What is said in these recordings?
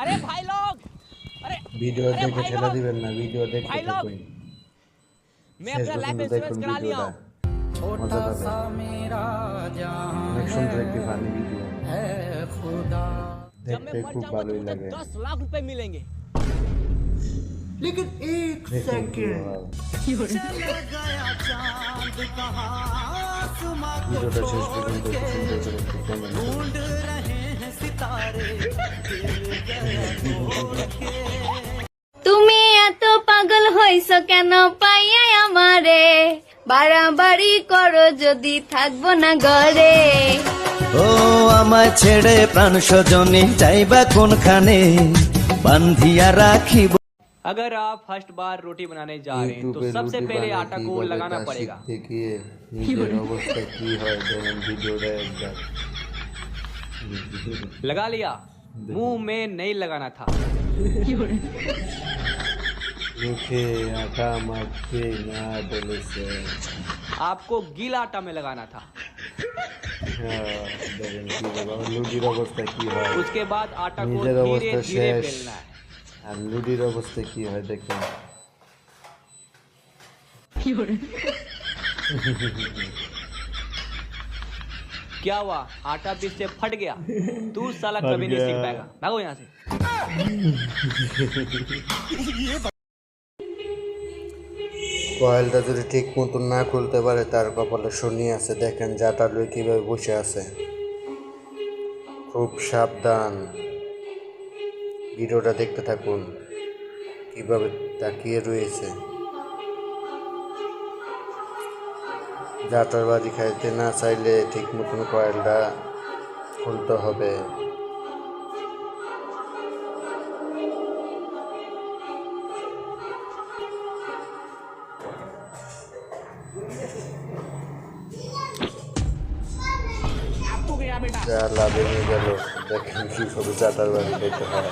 अरे भाई लोग! अरे वीडियो देख के चला दी बनना वीडियो देख के कोई। मैं अपना लाइफ इंश्योरेंस करा लिया। छोटा सा मेरा जहाँ है सुन रहा की फानी वीडियो। है खुदा। जब मैं मर जाऊँगा तो 10 लाख रुपए मिलेंगे। लेकिन एक सेकंड चले गया चाँद कहाँ आसमां को छोड़ के ढूंढ रहे हैं सितारे। তুমি এত পাগল হইছো কেন পাইয়া আমারে বাড়াবাড়ি করো যদি থাকবো না ঘরে ও আমায় ছেড়ে প্রাণ স্বজনে যাইবা কোনখানে বান্ধিয়া রাখিব अगर आप फर्स्ट बार रोटी बनाने जा रहे हैं तो ইউটিউবে सबसे রুটি पहले বানায় आटा को কিভাবে लगाना তা पड़ेगा শিখতে গিয়ে নিজের অবস্থা কি হয় দেখেন ভিডিওটা একবার लगा लिया मुंह में नहीं लगाना था মুখে আটা মাখতে না বলেছে आपको गीला आटा में लगाना था হ্যাঁ দেখেন কি বাবা লুডির অবস্থা কি হয় उसके बाद आटा को নিজের धीरे অবস্থা धीरे শেষ बेलना है আর লুডির অবস্থা কি হয় দেখেন क्या हुआ आटा बीच से फट गया तू साला कभी नहीं सीख पाएगा भागो यहाँ से কয়েলটা যদি ঠিক মতন না খুলতে পারে তার কপালে শনি আছে দেখেন জাটা লুই কিভাবে বসে আছে খুব সাবধান ভিডিওটা দেখতে থাকুন কিভাবে তাকিয়ে রয়েছে জাটার বাড়ি খাইতে না চাইলে ঠিক মতন কয়েলটা খুলতে হবে। যা লাভে নিয়ে গেল দেখেন কীভাবে জাটার বাড়ি খাইতে হয়।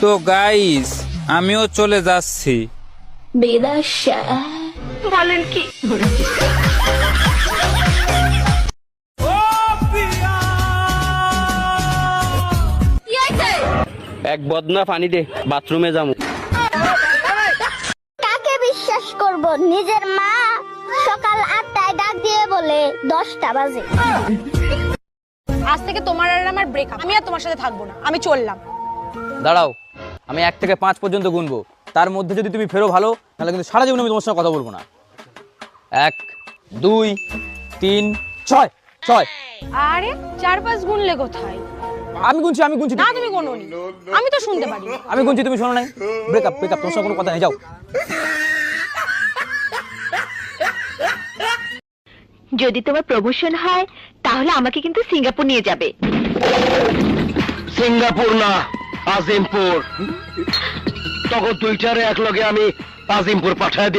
তো গাইস আমিও চলে যাচ্ছি। বিদাশা বলেন কি? এক বদনা পানি দে বাথরুমে যাব। কাকে বিশ্বাস করব? নিজের মা সকাল আটটায় ডাক দিয়ে বলে দশটা বাজে। আজ থেকে তোমার আর আমার ব্রেকআপ আমি আর তোমার সাথে থাকব না। আমি চললাম। দাঁড়াও আমি এক থেকে পাঁচ পর্যন্ত গুনবো। তার মধ্যে যদি তুমি ফেরো ভালো তাহলে কিন্তু সারা জীবন আমি তোমার সঙ্গে কথা বলব না। এক দুই তিন ছয় ছয়। আরে চার পাঁচ গুনলে কোথায়? আমি গুনছি আমি গুনছি। না তুমি কোনোনি আমি তো শুনতে পারি। আমি গুনছি তুমি শোনো নাই। ব্রেকআপ ব্রেকআপ তোমার সঙ্গে কোনো কথা নেই যাও। যদি তোমার প্রমোশন হয় তাহলে আমাকে কিন্তু সিঙ্গাপুর নিয়ে যাবে। সিঙ্গাপুর না আজিমপুর। তখন দুইটারে এক লগে আমি আজিমপুর পাঠায়